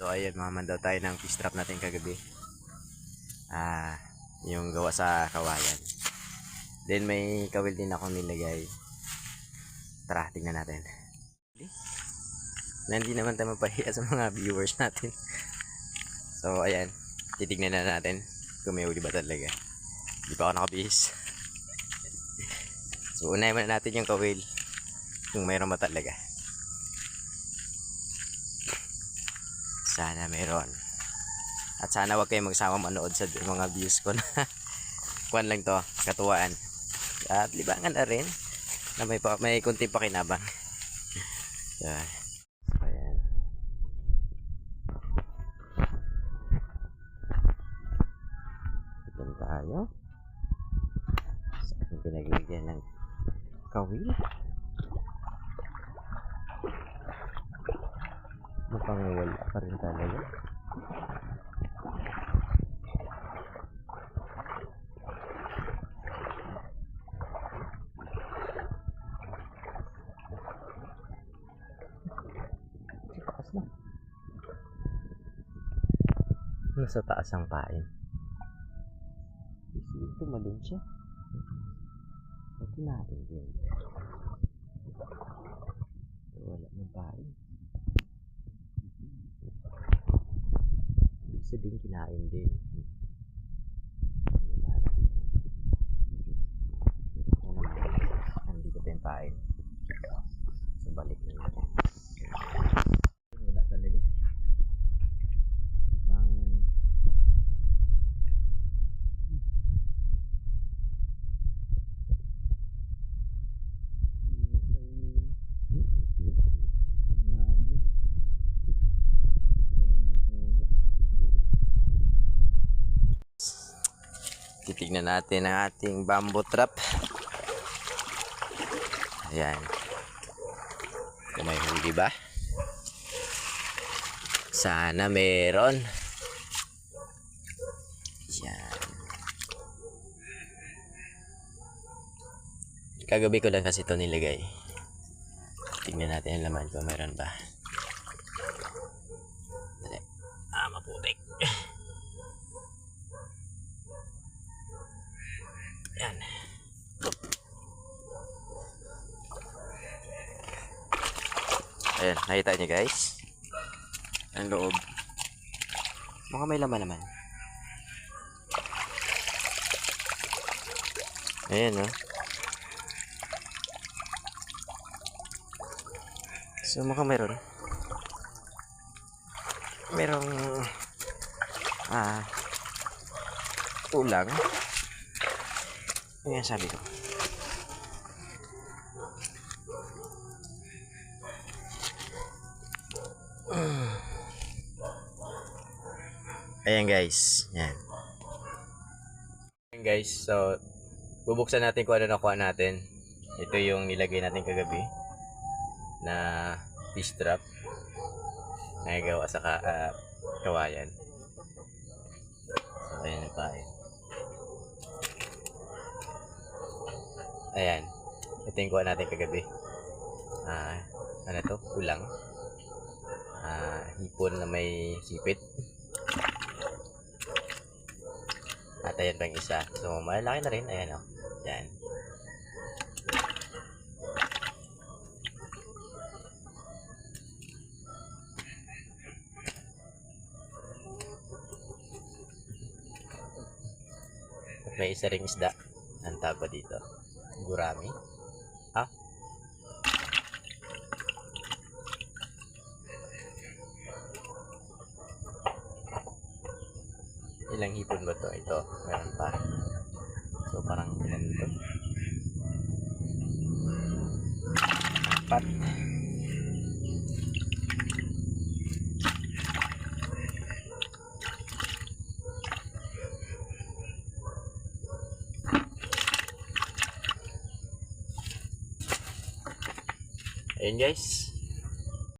So ayun, mamaman daw tayo ng fish trap natin kagabi. Ah, yung gawa sa kawayan. Then may kawil din ako nilagay. Tara, tingnan natin. Na hindi naman tayo mapahiya sa mga viewers natin. So ayan, titignan na natin kung may huli ba talaga. Hindi pa ako nakabihis. so unahin muna natin yung kawil. Kung mayroon ba talaga. Sana meron. At sana wag kayong magsama manood sa mga views ko na kuan lang to, katuwaan. At libangan na rin na may, pa, may kunti pakinabang. ayan. Tignan tayo. Sa aking pinaglagyan ng kawil. Mukhang wala pa rin talaga. Taas na. Nasa taas ang pain. Isi, tumalon siya. At kinain din. Wala ng pain. Sabihin kinain din. Ano? Ano? Nandito pa yung pain. So balik na natin. Wala talaga. Ibang... Titignan natin ang ating bamboo trap. Ayan. Kung may huli ba? Sana meron. Yan. Kagabi ko lang kasi ito nilagay. Tingnan natin ang laman kung meron ba. Ayan, nakita niyo guys. Ang loob. Mukhang may laman naman. Ayan, oh. So, mukhang meron. Merong ah ulang. Ayan sabi ko. Ayan guys. Yan. Ayan guys. So, bubuksan natin kung ano nakuha natin. Ito yung nilagay natin kagabi na fish trap na gawa sa ka, ah, kawayan. So, ayan na pa. Ayan. Ito yung kuha natin kagabi. Ah, ano to? Ulang. Ah, hipon na may sipit. At ayan pa yung isa. So, malaki na rin. Ayan o. Yan. At may isa ring isda. Ang tawag ba dito? Gurami. Ha? Ilang hipon ba to? Ito, meron pa. So, parang ilan to? Apat. Ayun guys.